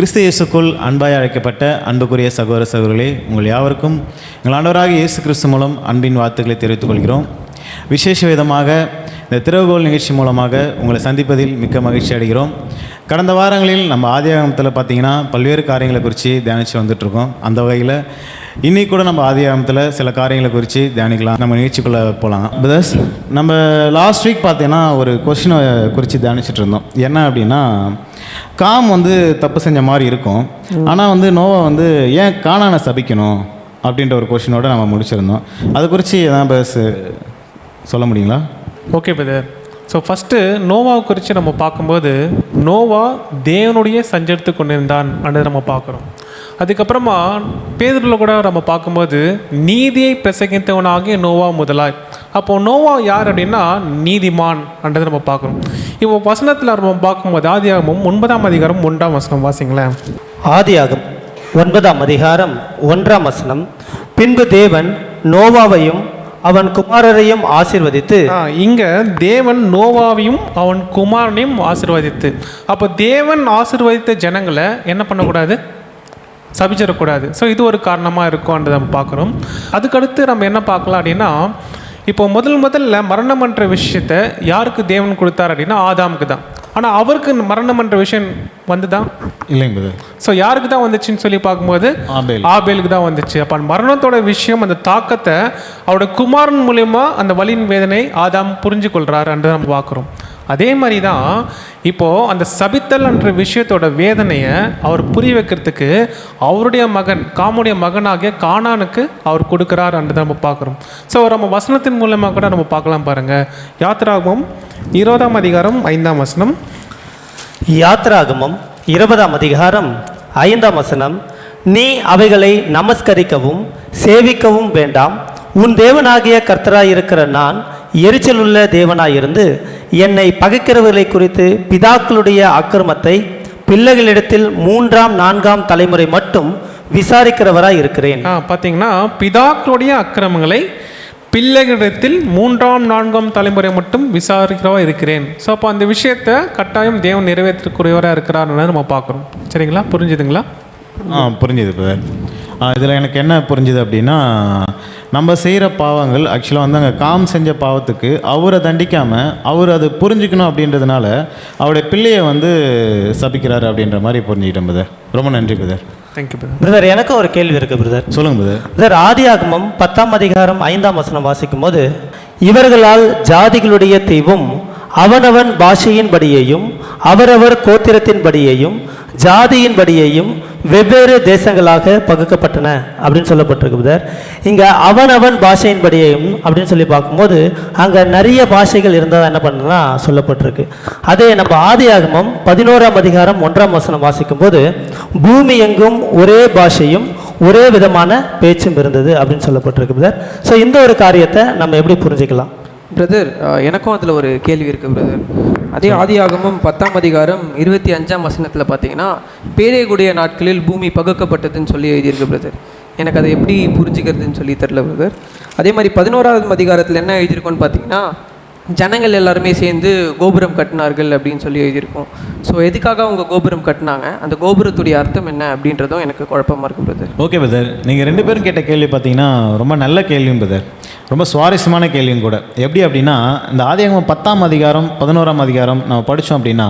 கிறிஸ்து இயேசுக்குள் அன்பாய் அழைக்கப்பட்ட அன்புக்குரிய சகோதர சகோதரர்களே உங்கள் யாவருக்கும் எங்கள் ஆண்டவராக இயேசு கிறிஸ்து மூலம் அன்பின் வார்த்தைகளை தெரிவித்துக் கொள்கிறோம். விசேஷ விதமாக இந்த திறவுகோல் நிகழ்ச்சி மூலமாக உங்களை சந்திப்பதில் மிக்க மகிழ்ச்சி அடைகிறோம். கடந்த வாரங்களில் நம்ம ஆதியாகமத்தில் பார்த்தீங்கன்னா பல்வேறு காரியங்களை குறித்து தியானித்து வந்துட்டுருக்கோம் அந்த வகையில் இன்னைக்கு கூட நம்ம ஆதியாகமத்தில் சில காரியங்களை குறித்து தியானிக்கலாம். நம்ம நிகழ்ச்சிக்குள்ளே போகலாம் பிரதர்ஸ் நம்ம லாஸ்ட் வீக் பார்த்தீங்கன்னா ஒரு கொஷினை குறித்து தியானிச்சுட்டு இருந்தோம். என்ன அப்படின்னா காம் வந்து தப்பு செஞ்ச மாதிரி இருக்கும். ஆனால் வந்து நோவா வந்து ஏன் காணானை சபிக்கணும் அப்படின்ற ஒரு கொஷினோட நம்ம முடிச்சிருந்தோம். அது குறித்து எதாவது சொல்ல முடியுங்களா? ஓகே பிரதர் ஸோ ஃபஸ்ட்டு நோவாவை குறித்து நம்ம பார்க்கும்போது நோவா தேவனுடைய சஞ்சரித்து கொண்டிருந்தான் அப்படின்னு நம்ம பார்க்குறோம். அதுக்கப்புறமா பேதரில் கூட நம்ம பார்க்கும்போது நீதியை பிரசங்கித்தவனாகிய நோவா முதலாய். அப்போது நோவா யார் அப்படின்னா நீதிமான் என்றதை நம்ம பார்க்குறோம். இப்போ வசனத்தில் நம்ம பார்க்கும்போது ஆதியாகமும் ஒன்பதாம் அதிகாரம் ஒன்றாம் வசனம் வாசிங்களேன். ஆதியாகம் ஒன்பதாம் அதிகாரம் ஒன்றாம் வசனம். பின்பு தேவன் நோவாவையும் அவன் குமாரரையும் ஆசிர்வதித்து ஆ, இங்க தேவன் நோவாவையும் அவன் குமாரனையும் ஆசிர்வதித்து. அப்போ தேவன் ஆசிர்வதித்த ஜனங்களை என்ன பண்ணக்கூடாது? சபிச்சிடக்கூடாது. ஸோ இது ஒரு காரணமாக இருக்கும்ன்றதை நம்ம பார்க்குறோம். அதுக்கடுத்து நம்ம என்ன பார்க்கலாம் அப்படின்னா இப்போ முதல் முதல்ல மரணம்ன்ற விஷயத்த யாருக்கு தேவன் கொடுத்தார் அப்படின்னா ஆதாமுக்கு தான். ஆனால் அவருக்கு மரணம்ன்ற விஷயம் வந்துதான் இல்லைங்க ஸோ யாருக்கு தான் வந்துச்சுன்னு சொல்லி பார்க்கும்போது ஆபேல் ஆபேலுக்கு தான் வந்துச்சு. அப்போ மரணத்தோட விஷயம் அந்த தாக்கத்தை அவரோட குமாரன் மூலயமா அந்த வலியின் வேதனை ஆதாம் புரிஞ்சு கொள்றாருன்றதை நம்ம பார்க்குறோம். அதே மாதிரி தான் இப்போது அந்த சபித்தல் என்ற விஷயத்தோட வேதனையை அவர் புரிய வைக்கிறதுக்கு அவருடைய மகன் காமுடைய மகனாகிய கானானுக்கு அவர் கொடுக்குறாருன்றதை நம்ம பார்க்குறோம். ஸோ நம்ம வசனத்தின் மூலமாக கூட நம்ம பார்க்கலாம் பாருங்கள் யாத்ராகமம் இருபதாம் அதிகாரம் ஐந்தாம் வசனம். யாத்ராகமம் இருபதாம் அதிகாரம் ஐந்தாம் வசனம். நீ அவைகளை நமஸ்கரிக்கவும் சேவிக்கவும் வேண்டாம். உன் தேவனாகிய கர்த்தராயிருக்கிற நான் எரிச்சலுள்ள தேவனாயிருந்து என்னை பகைக்கிறவர்களை குறித்து பிதாக்களுடைய அக்கிரமத்தை பிள்ளைகளிடத்தில் மூன்றாம் நான்காம் தலைமுறை மட்டும் விசாரிக்கிறவராய் இருக்கிறேன். ஆ பார்த்தீங்கன்னா பிதாக்களுடைய அக்கிரமங்களை பிள்ளைகளிடத்தில் மூன்றாம் நான்காம் தலைமுறை மட்டும் விசாரிக்கிறவா இருக்கிறேன். ஸோ அப்போ அந்த விஷயத்தை கட்டாயம் தேவன் நிறைவேற்றக்கூடியவராக இருக்கிறார்னு நம்ம பார்க்குறோம். சரிங்களா? புரிஞ்சுதுங்களா? ஆ புரிஞ்சுது இதில் எனக்கு என்ன புரிஞ்சுது அப்படின்னா நம்ம செய்கிற பாவங்கள் ஆக்சுவலாக வந்து அங்கே காம் செஞ்ச பாவத்துக்கு அவரை தண்டிக்காமல் அவர் அது புரிஞ்சுக்கணும் அப்படின்றதுனால அவருடைய பிள்ளையை வந்து சபிக்கிறாரு அப்படின்ற மாதிரி புரிஞ்சுக்கிட்டேன் பிரதர் ரொம்ப நன்றி பிரதர் தேங்க்யூ பிரதர் பிரதர் எனக்கும் ஒரு கேள்வி இருக்கு பிரதர் சொல்லுங்கள் பிரதர் பிரதர் ஆதியாகமம் பத்தாம் அதிகாரம் ஐந்தாம் வசனம் வாசிக்கும் போது இவர்களால் ஜாதிகளுடைய தீவும் அவனவன் பாஷையின்படியேயும் அவரவர் கோத்திரத்தின்படியேயும் ஜாதியின்படியேயும் வெவ்வேறு தேசங்களாக பகுக்கப்பட்டன அப்படின்னு சொல்லப்பட்டிருக்கு பிரதர் இங்கே அவனவன் பாஷையின்படியையும் அப்படின்னு சொல்லி பார்க்கும்போது அங்கே நிறைய பாஷைகள் இருந்தால் என்ன பண்ணுன்னா சொல்லப்பட்டிருக்கு. அதே நம்ம ஆதியாகமம் பதினோராம் அதிகாரம் ஒன்றாம் வசனம் வாசிக்கும் போது பூமி எங்கும் ஒரே பாஷையும் ஒரே விதமான பேச்சும் இருந்தது அப்படின்னு சொல்லப்பட்டிருக்கு ஸோ இந்த ஒரு காரியத்தை நம்ம எப்படி புரிஞ்சுக்கலாம்? பிரதர் எனக்கும் அதில் ஒரு கேள்வி இருக்குது பிரதர் அதே ஆதியாகமம் பத்தாம் அதிகாரம் இருபத்தி அஞ்சாம் வசனத்தில் பார்த்தீங்கன்னா பேரேகுடைய நாட்களில் பூமி பகுக்கப்பட்டதுன்னு சொல்லி எழுதியிருக்கு பிரதர் எனக்கு அதை எப்படி புரிஞ்சுக்கிறதுன்னு சொல்லி தெரில பிரதர் அதே மாதிரி பதினோராவது அதிகாரத்தில் என்ன எழுதியிருக்கோன்னு பார்த்தீங்கன்னா ஜனங்கள் எல்லாருமே சேர்ந்து கோபுரம் கட்டினார்கள் அப்படின்னு சொல்லி எழுதியிருக்கோம். ஸோ எதுக்காக அவங்க கோபுரம் கட்டினாங்க? அந்த கோபுரத்துடைய அர்த்தம் என்ன அப்படின்றதும் எனக்கு குழப்பமாக இருக்குது பிரதர் ஓகே பிரதர் நீங்கள் ரெண்டு பேரும் கேட்ட கேள்வி பார்த்தீங்கன்னா ரொம்ப நல்ல கேள்வியும் பிரதர் ரொம்ப சுவாரஸ்யமான கேள்வியும் கூட. எப்படி அப்படின்னா இந்த ஆதியகம் பத்தாம் அதிகாரம் பதினோராம் அதிகாரம் நம்ம படித்தோம் அப்படின்னா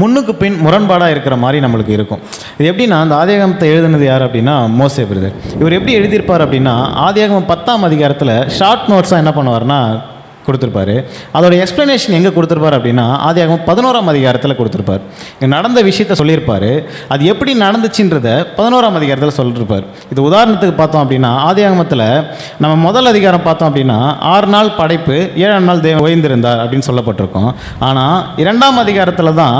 முன்னுக்கு பின் முரண்பாடாக இருக்கிற மாதிரி நம்மளுக்கு இருக்கும். இது எப்படின்னா அந்த ஆதியகத்தை எழுதுனது யார் அப்படின்னா மோசே பிரதர். இவர் எப்படி எழுதியிருப்பார் அப்படின்னா ஆதியகம் பத்தாம் அதிகாரத்தில் ஷார்ட் நோட்ஸாக என்ன பண்ணுவார்னா கொடுத்துருப்பாரு. அதோட எக்ஸ்ப்ளனேஷன் எங்கே கொடுத்துருப்பார் அப்படின்னா ஆதியாகமம் பதினோராம் அதிகாரத்தில் கொடுத்துருப்பார். நடந்த விஷயத்த சொல்லியிருப்பார். அது எப்படி நடந்துச்சுன்றத பதினோராம் அதிகாரத்தில் சொல்லியிருப்பார் இது உதாரணத்துக்கு பார்த்தோம் அப்படின்னா ஆதியாகமத்தில் நம்ம முதல் அதிகாரம் பார்த்தோம் அப்படின்னா ஆறு நாள் படைப்பு ஏழாம் நாள் தேவன் ஓய்ந்திருந்தார் அப்படின்னு சொல்லப்பட்டிருக்கோம். ஆனால் இரண்டாம் அதிகாரத்தில் தான்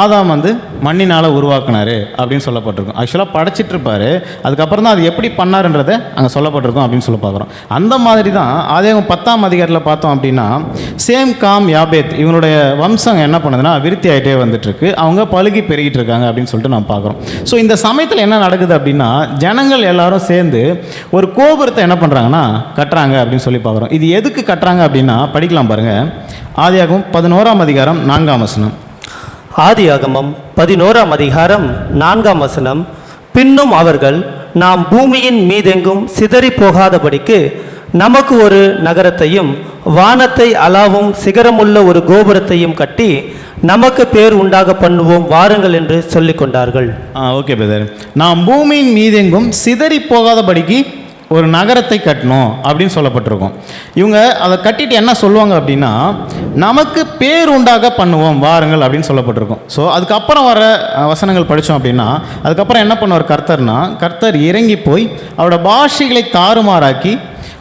ஆதாம் வந்து மண்ணினால் உருவாக்குனார் அப்படின்னு சொல்லப்பட்டிருக்கும். ஆக்சுவலாக படைச்சிட்டு இருப்பார் அதுக்கப்புறம் தான் அது எப்படி பண்ணாருன்றதை அங்கே சொல்லப்பட்டிருக்கும் அப்படின்னு சொல்லி பார்க்குறோம். அந்த மாதிரி தான் ஆதியாகம் பத்தாம் அதிகாரத்தில் பார்த்தோம் அப்படின்னா சேம் காம் யாபேத் இவனுடைய வம்சம் என்ன பண்ணுதுன்னா விருத்தி ஆகிட்டே வந்துட்டு இருக்கு அவங்க பழுகி பெருகிட்டு இருக்காங்க அப்படின்னு சொல்லிட்டு நான் பார்க்குறோம். ஸோ இந்த சமயத்தில் என்ன நடக்குது அப்படின்னா ஜனங்கள் எல்லாரும் சேர்ந்து ஒரு கோபுரத்தை என்ன பண்ணுறாங்கன்னா கட்டுறாங்க அப்படின்னு சொல்லி பார்க்குறோம். இது எதுக்கு கட்டுறாங்க அப்படின்னா படிக்கலாம் பாருங்க. ஆதியாகவும் பதினோராம் அதிகாரம் நான்காம் வசனம். ஆதியாகமம் பதினோராம் அதிகாரம் நான்காம் வசனம். பின்னும் அவர்கள் நாம் பூமியின் மீதெங்கும் சிதறி போகாதபடிக்கு நமக்கு ஒரு நகரத்தையும் வானத்தை அலாவும் சிகரமுள்ள ஒரு கோபுரத்தையும் கட்டி நமக்கு பேர் உண்டாக பண்ணுவோம் வாருங்கள் என்று சொல்லிக் கொண்டார்கள். Ah okay brother. நாம் பூமியின் மீதெங்கும் சிதறி போகாதபடிக்கு ஒரு நகரத்தை கட்டணும் அப்படின்னு சொல்லப்பட்டிருக்கும். இவங்க அதை கட்டிட்டு என்ன சொல்லுவாங்க அப்படின்னா நமக்கு பேர் உண்டாக பண்ணுவோம் வாருங்கள் அப்படின்னு சொல்லப்பட்டிருக்கும். ஸோ அதுக்கப்புறம் வர வசனங்கள் படித்தோம் அப்படின்னா அதுக்கப்புறம் என்ன பண்ணுவார் கர்த்தர்னா கர்த்தர் இறங்கி போய் அவரோட பாஷைகளை தாறுமாறாக்கி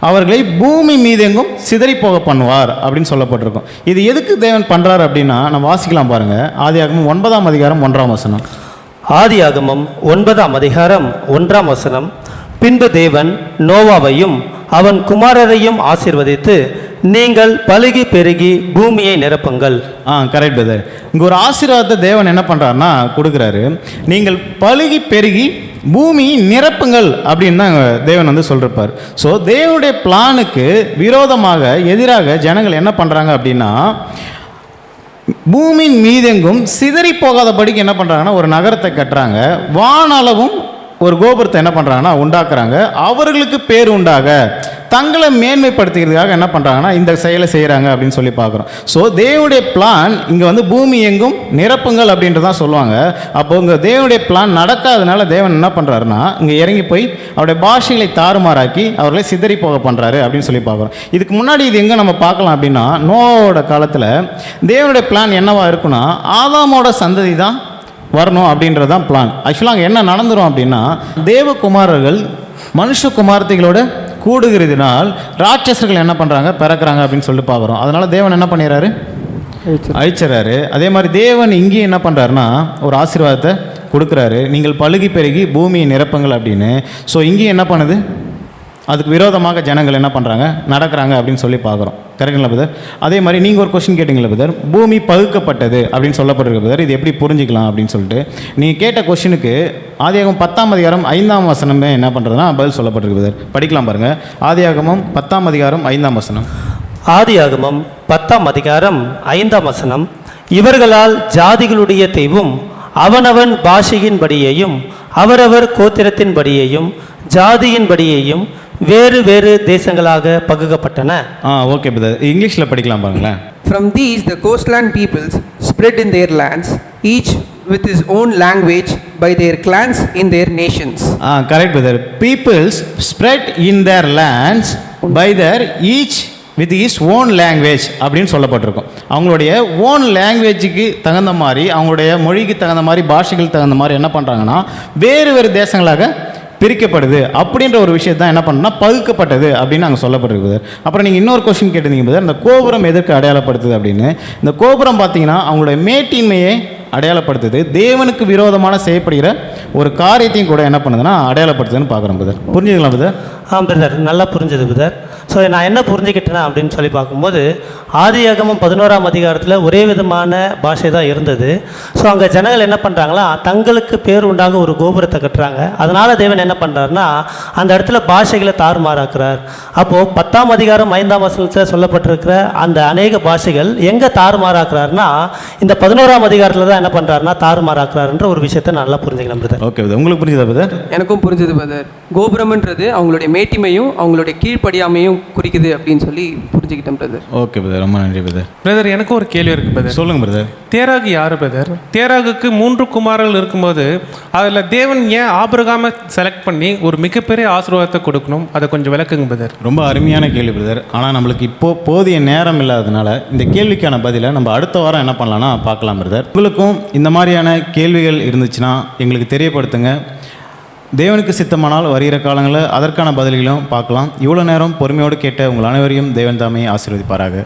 அவர்களை பூமி மீதெங்கும் சிதறி போக பண்ணுவார் அப்படின்னு சொல்லப்பட்டிருக்கும். இது எதுக்கு தேவன் பண்ணுறாரு அப்படின்னா நம்ம வாசிக்கலாம் பாருங்கள் ஆதியாகமம் ஒன்பதாம் அதிகாரம் ஒன்றாம் வசனம். ஆதியாகமம் ஒன்பதாம் அதிகாரம் ஒன்றாம் வசனம். பின்பு தேவன் நோவாவையும் அவன் குமாரரையும் ஆசீர்வதித்து நீங்கள் பலுகி பெருகி பூமியை நிரப்புங்கள். ஆ கரெக்ட் பிரதர் இங்கே ஒரு ஆசீர்வாதத்தை தேவன் என்ன பண்ணுறாருன்னா கொடுக்குறாரு. நீங்கள் பழுகி பெருகி பூமி நிரப்புங்கள் அப்படின்னு தான் தேவன் வந்து சொல்லிருப்பார் ஸோ தேவனுடைய பிளானுக்கு விரோதமாக எதிராக ஜனங்கள் என்ன பண்ணுறாங்க அப்படின்னா பூமியின் மீதெங்கும் சிதறி போகாதபடிக்கு என்ன பண்ணுறாங்கன்னா ஒரு நகரத்தை கட்டுறாங்க. வானளவும் ஒரு கோபுரத்தை என்ன பண்ணுறாங்கன்னா உண்டாக்குறாங்க. அவர்களுக்கு பேர் உண்டாக. தங்களை மேன்மைப்படுத்திக்கிறதுக்காக என்ன பண்ணுறாங்கன்னா இந்த செயலை செய்கிறாங்க அப்படின்னு சொல்லி பார்க்குறோம். ஸோ தேவனுடைய பிளான் இங்கே வந்து பூமி எங்கும் நிரப்புங்கள் அப்படின்றதான் சொல்லுவாங்க. அப்போ இங்கே தேவனுடைய பிளான் நடக்காதனால தேவன் என்ன பண்ணுறாருன்னா இங்கே இறங்கி போய் அவருடைய பாஷைகளை தாறுமாறாக்கி அவர்களை சிதறி போக பண்ணுறாரு அப்படின்னு சொல்லி பார்க்குறோம். இதுக்கு முன்னாடி இது எங்கே நம்ம பார்க்கலாம் அப்படின்னா நோவோட காலத்தில் தேவனுடைய பிளான் என்னவா இருக்குன்னா ஆதாமோட சந்ததி தான் வரணும் அப்படின்றது தான் பிளான் ஆக்சுவலாக அங்கே என்ன நடந்துரும் அப்படின்னா தேவகுமாரர்கள் மனுஷ குமார்த்திகளோட கூடுகிறதுனால் ராட்சசர்கள் என்ன பண்ணுறாங்க பிறக்கிறாங்க அப்படின்னு சொல்லிட்டு பார்க்குறோம். அதனால் தேவன் என்ன பண்ணிடுறாரு அழிச்சிடறாரு அதே மாதிரி தேவன் இங்கேயும் என்ன பண்ணுறாருன்னா ஒரு ஆசீர்வாதத்தை கொடுக்குறாரு. நீங்கள் பழுகி பெருகி பூமியை நிரப்புங்கள் அப்படின்னு. ஸோ இங்கேயும் என்ன பண்ணுது? அதுக்கு விரோதமாக ஜனங்கள் என்ன பண்ணுறாங்க நடக்கிறாங்க அப்படின்னு சொல்லி பார்க்குறோம். கரெக்டுங்களா பிரதர் அதே மாதிரி நீங்கள் ஒரு கொஸ்டின் கேட்டிங்களா பிரதர் பூமி பகுக்கப்பட்டது அப்படின்னு சொல்லப்பட்டிருக்கு பிரதர் இது எப்படி புரிஞ்சுக்கலாம் அப்படின்னு சொல்லிட்டு. நீங்கள் கேட்ட கொஸ்டினுக்கு ஆதியாகமம் பத்தாம் அதிகாரம் ஐந்தாம் வசனமே என்ன பண்ணுறதுனா பதில் சொல்லப்பட்டிருக்கு பிரதர் படிக்கலாம் பாருங்கள் ஆதியாகமம் பத்தாம் அதிகாரம் ஐந்தாம் வசனம். ஆதியாகமம் பத்தாம் அதிகாரம் ஐந்தாம் வசனம். இவர்களால் ஜாதிகளுடைய தெய்வம் அவனவன் பாஷையின்படியையும் அவரவர் கோத்திரத்தின்படியையும் ஜாதியின்படியையும் வேறு வேறு தேசங்களாக பகுக்கப்பட்டன. ஆ ஓகே பிரதர் இங்கிலீஷில் படிக்கலாம் பாருங்களேன். From these, the coastland peoples spread in their lands, each with his own language by their clans in their nations. Ah correct brother peoples spread in their lands by their each with his own language அப்படின்னு சொல்லப்பட்டிருக்கும். அவங்களுடைய own லாங்குவேஜுக்கு தகுந்த மாதிரி அவங்களுடைய மொழிக்கு தகுந்த மாதிரி பாஷைகளுக்கு தகுந்த மாதிரி என்ன பண்ணுறாங்கன்னா வேறு வேறு தேசங்களாக பிரிக்கப்படுது அப்படின்ற ஒரு விஷயத்தை தான் என்ன பண்ணுன்னா பகுக்கப்பட்டது அப்படின்னு அங்கே சொல்லப்பட்டிருக்குது அப்புறம் நீங்கள் இன்னொரு கொஸ்டின் கேட்டிருந்தீங்க சார் இந்த கோபுரம் எதற்கு அடையாளப்படுத்துது அப்படின்னு. இந்த கோபுரம் பார்த்தீங்கன்னா அவங்களுடைய மேட்டின்மையை அடையாளப்படுத்துது. தேவனுக்கு விரோதமான செய்யப்படுகிற ஒரு காரியத்தையும் கூட என்ன பண்ணுதுன்னா அடையாளப்படுத்துதுன்னு பார்க்குறோம் புதர் புரிஞ்சுக்கலாம் புதர் ஆ பிரதர் நல்லா புரிஞ்சது புதர் ஸோ நான் என்ன புரிஞ்சுக்கிட்டேன் அப்படின்னு சொல்லி பார்க்கும்போது ஆதியாகமம் பதினோராம் அதிகாரத்தில் ஒரே விதமான பாஷை தான் இருந்தது. ஸோ அங்கே ஜனங்கள் என்ன பண்ணுறாங்களா தங்களுக்கு பேர் உண்டாக ஒரு கோபுரத்தை கட்டுறாங்க. அதனால் தேவன் என்ன பண்ணுறாருன்னா அந்த இடத்துல பாஷைகளை தாறுமாறாக்குறார். அப்போது பத்தாம் அதிகாரம் ஐந்தாம் வசனத்தில் சொல்லப்பட்டிருக்கிற அந்த அநேக பாஷைகள் எங்கே தாறுமாறாக்குறாருன்னா இந்த பதினோராம் அதிகாரத்தில் தான் என்ன பண்ணுறாருன்னா தாறுமாறாக்குறாருன்ற ஒரு விஷயத்தை நல்லா புரிஞ்சுக்கலாம் பிரதர் ஓகே பிரதர் உங்களுக்கு புரிஞ்சுதா பிரதர் எனக்கும் புரிஞ்சது பிரதர் கோபுரம்ன்றது அவங்களுடைய மேட்டிமையும் அவங்களுடைய கீழ்ப்படியாமையும் குறிக்குது அப்படின்னு சொல்லி புரிஞ்சுக்கிட்டேன் பிரதர் ஓகே பிரதர் ரொம்ப நன்றி பிரதர் பிரதர் எனக்கும் ஒரு கேள்வி இருக்கு பிரதர் சொல்லுங்கள் பிரதர் தேராகு யாரு பிரதர் தேராகுக்கு மூன்று குமாரர்கள் இருக்கும்போது அதில் தேவன் ஏன் ஆபிரகாமை செலக்ட் பண்ணி ஒரு மிகப்பெரிய ஆசீர்வாதத்தை கொடுக்கணும்? அதை கொஞ்சம் விளக்குங்க பிரதர் ரொம்ப அருமையான கேள்வி பிரதர் ஆனால் நம்மளுக்கு இப்போ போதிய நேரம் இல்லாததுனால இந்த கேள்விக்கான பதிலை நம்ம அடுத்த வாரம் என்ன பண்ணலாம்னா பார்க்கலாம் பிரதர் உங்களுக்கும் இந்த மாதிரியான கேள்விகள் இருந்துச்சுன்னா எங்களுக்கு தெரியப்படுத்துங்க. தேவனுக்கு சித்தமானால் வருகிற காலங்களில் அதற்கான பதில்களும் பார்க்கலாம். இவ்வளோ நேரம் பொறுமையோடு கேட்ட உங்கள் அனைவரையும் தேவன் தாமே ஆசீர்வதிப்பாராக.